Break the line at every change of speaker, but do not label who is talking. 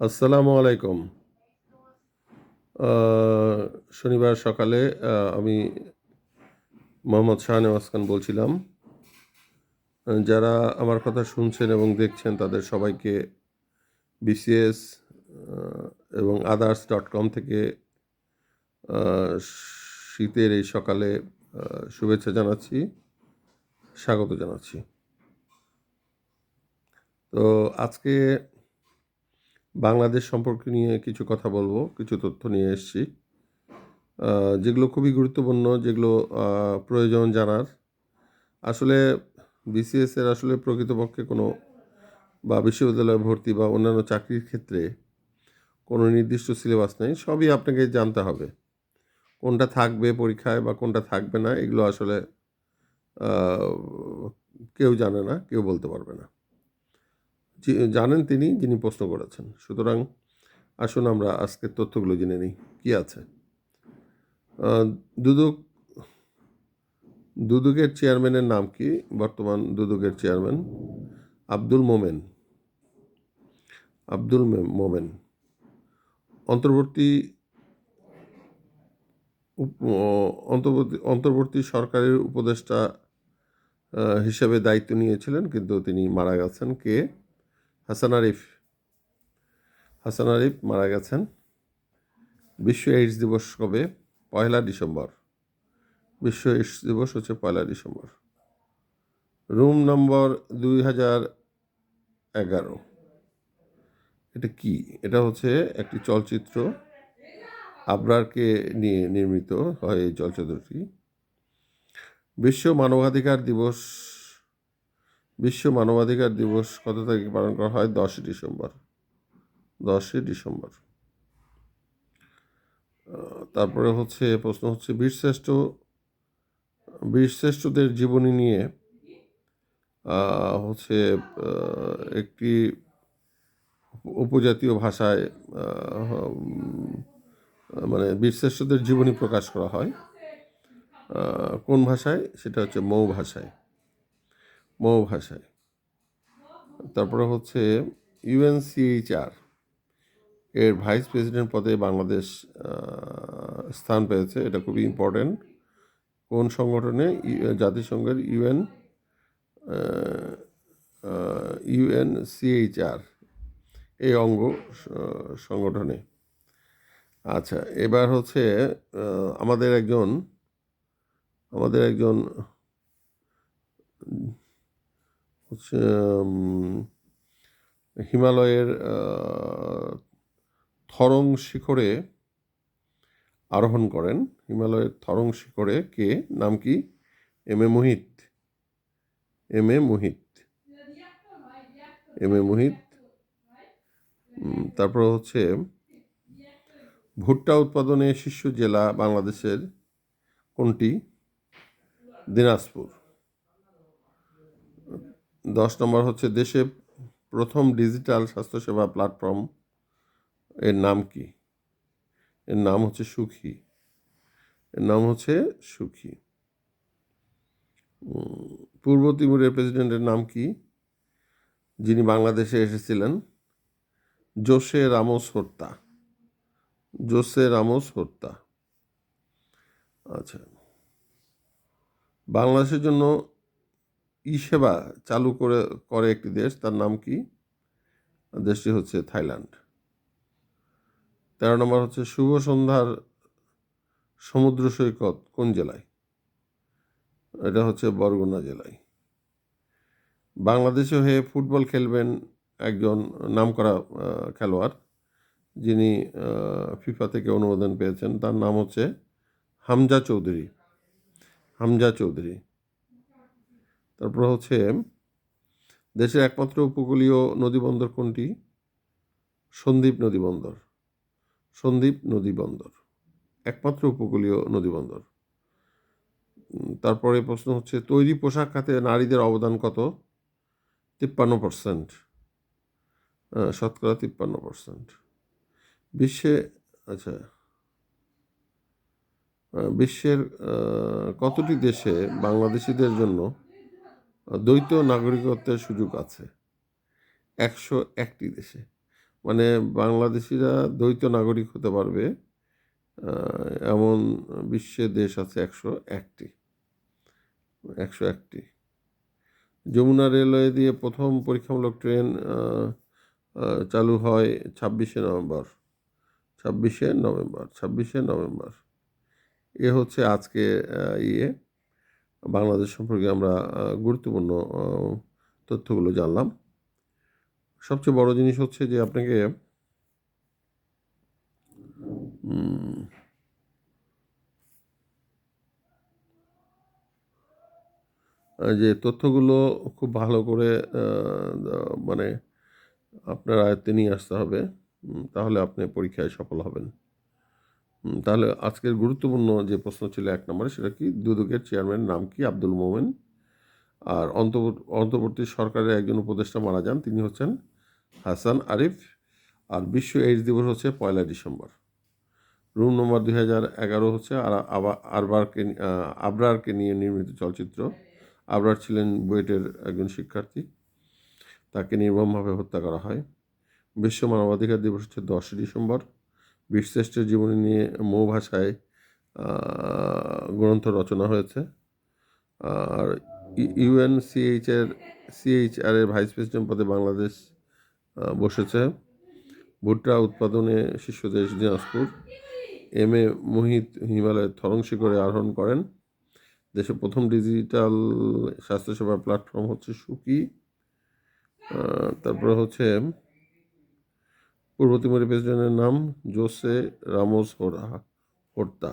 আসসালামু আলাইকুম। শনিবার সকালে আমি মোহাম্মদ শাহনেওয়াজ খান বলছিলাম। যারা আমার কথা শুনছেন এবং দেখছেন, তাদের সবাইকে বিসিএস এবং আদার্স ডট কম থেকে শীতের এই সকালে শুভেচ্ছা জানাচ্ছি, স্বাগত জানাচ্ছি। তো আজকে বাংলাদেশ সম্পর্কে নিয়ে কিছু কথা বলব, কিছু তথ্য নিয়ে এসেছি। যেগুলো খুবই গুরুত্বপূর্ণ, যেগুলো প্রয়োজন জানার। আসলে বিসিএস এর আসলে প্রকৃতপক্ষে কোনো বা বিশ্ববিদ্যালয়ে ভর্তি বা অন্যান্য চাকরির ক্ষেত্রে কোনো নির্দিষ্ট সিলেবাস নেই, সবই আপনাকে জানতে হবে। কোনটা থাকবে পরীক্ষায় বা কোনটা থাকবে না, এগুলো আসলে কেউ জানে না, কেউ বলতে পারবে না। জানেন তিনি, যিনি প্রশ্ন করেছেন। সুতরাং আসুন আমরা আজকের তথ্যগুলো জেনে নিই। কী আছে? দুদক, দুদকের চেয়ারম্যানের নাম কি? বর্তমান দুদকের চেয়ারম্যান আব্দুল মোমেন। আব্দুল মোমেন। অন্তর্বর্তী অন্তর্বর্তী অন্তর্বর্তী সরকারের উপদেষ্টা হিসেবে দায়িত্ব নিয়েছিলেন, কিন্তু তিনি মারা গেছেন। কে? হাসান আরিফ। হাসান আরিফ মারা গেছেন বিশ্ব এইডস দিবস কবে? পয়লা ডিসেম্বর। বিশ্ব এইডস দিবস হচ্ছে পয়লা ডিসেম্বর। রুম নম্বর দুই হাজার এগারো। এটা কি? এটা হচ্ছে একটি চলচ্চিত্র। আবরারকে নিয়ে নির্মিত হয় এই চলচ্চিত্রটি। বিশ্ব মানবাধিকার দিবস বিশ্ব মানবাধিকার দিবস কত তারিখে পালন করা হয়? দশই ডিসেম্বর। দশই ডিসেম্বর। তারপরে হচ্ছে প্রশ্ন হচ্ছে, বীরশ্রেষ্ঠ, বীরশ্রেষ্ঠদের জীবনী নিয়ে হচ্ছে একটি উপজাতীয় ভাষায় মানে বীরশ্রেষ্ঠদের জীবনী প্রকাশ করা হয়। কোন ভাষায়? সেটা হচ্ছে মৌ ভাষায় মৌ ভাষায়। তারপরে হচ্ছে ইউএনসিএইচআর এর ভাইস প্রেসিডেন্ট পদে বাংলাদেশ স্থান পেয়েছে। এটা খুবই ইম্পর্ট্যান্ট কোন সংগঠনে? জাতিসংঘের ইউএন ইউএনসিএইচআর এই অঙ্গ সংগঠনে। আচ্ছা এবার হচ্ছে আমাদের একজন আমাদের একজন হিমালয়ের থরং শিখরে আরোহণ করেন। হিমালয়ের থরং শিখরে কে? নাম কি? M A Mohit. M A Mohit. M A Mohit. তারপর হচ্ছে, ভুট্টা উৎপাদনে শীর্ষ জেলা বাংলাদেশের কোনটি? দিনাজপুর। দশ নম্বর হচ্ছে দেশে প্রথম ডিজিটাল স্বাস্থ্যসেবা প্ল্যাটফর্ম, এর নাম কি? এর নাম হচ্ছে সুখী। এর নাম হচ্ছে সুখী। পূর্ব তিমুরের প্রেসিডেন্টের নাম কি? যিনি বাংলাদেশে এসেছিলেন, জোসে রামোস হত্যা জোসে রামোস হত্যা আচ্ছা। বাংলাদেশের জন্য ই সেবা চালু করে করে একটি দেশ, তার নাম কি? দেশটি হচ্ছে থাইল্যান্ড। তেরো নম্বর হচ্ছে শুভ সন্ধ্যার সমুদ্র সৈকত কোন জেলায়? এটা হচ্ছে বরগুনা জেলায়। বাংলাদেশে হয়ে ফুটবল খেলবেন একজন নামকরা খেলোয়াড়, যিনি ফিফা থেকে অনুমোদন পেয়েছেন। তার নাম হচ্ছে হামজা চৌধুরী। হামজা চৌধুরী। তারপর হচ্ছে দেশের একমাত্র উপকূলীয় নদীবন্দর কোনটি? সন্দ্বীপ নদীবন্দর। সন্দ্বীপ নদীবন্দর, একমাত্র উপকূলীয় নদীবন্দর। তারপরে প্রশ্ন হচ্ছে, তৈরি পোশাক খাতে নারীদের অবদান কত? তিপ্পান্ন পার্সেন্ট শতকরা তিপ্পান্ন পার্সেন্ট বিশ্বে আচ্ছা বিশ্বের কতটি দেশে বাংলাদেশিদের জন্য দ্বৈত নাগরিকত্বের সুযোগ আছে। একশো একটি দেশে। মানে বাংলাদেশিরা দ্বৈত নাগরিক হতে পারবে এমন বিশ্বে দেশ আছে একশো একটি। একশো একটি। যমুনা রেলওয়ে দিয়ে প্রথম পরীক্ষামূলক ট্রেন চালু হয় ছাব্বিশে নভেম্বর। ছাব্বিশে নভেম্বর ছাব্বিশে নভেম্বর। এ হচ্ছে আজকে ইয়ে। বাংলাদেশ সম্পর্কে আমরা গুরুত্বপূর্ণ তথ্যগুলো জানলাম। সবচেয়ে বড় জিনিস হচ্ছে যে আপনাকে যে তথ্যগুলো খুব ভালো করে মানে আপনার আয়ত্তে নিয়ে আসতে হবে তাহলে আপনি পরীক্ষায় সফল হবেন। তাহলে আজকের গুরুত্বপূর্ণ যে প্রশ্ন ছিল এক নম্বরে, সেটা কি? দুদকের চেয়ারম্যানের নাম কি? আব্দুল মোমেন। আর অন্তর্বর্তী সরকারের একজন উপদেষ্টা মারা যান, তিনি হচ্ছেন হাসান আরিফ। আর বিশ্ব এইডস দিবস হচ্ছে পয়লা ডিসেম্বর। রুম নম্বর দুই হাজার এগারো হচ্ছে আর আরবারকে আবরারকে নিয়ে নির্মিত চলচ্চিত্র। আবরার ছিলেন বুয়েটের একজন শিক্ষার্থী। তাকে নির্মমভাবে হত্যা করা হয়। বিশ্ব মানবাধিকার দিবস হচ্ছে দশই ডিসেম্বর। বীরশ্রেষ্ঠের জীবনী নিয়ে মৌ ভাষায় গ্রন্থ রচনা হয়েছে। আর ইউএনসিএইচ এর, সিএইচআর এর ভাইস প্রেসিডেন্ট পদে বাংলাদেশ বসেছে। ভুট্টা উৎপাদনে শীর্ষ দেশ দিনাজপুর। এম এ মোহিত হিমালয়ের থরং শিখরে আরোহণ করেন। দেশের প্রথম ডিজিটাল স্বাস্থ্যসেবা প্ল্যাটফর্ম হচ্ছে সুকি। তারপরে হচ্ছে পূর্ব তিমুরের প্রেসিডেন্টের নাম জোসে রামোস হোরা হোর্তা।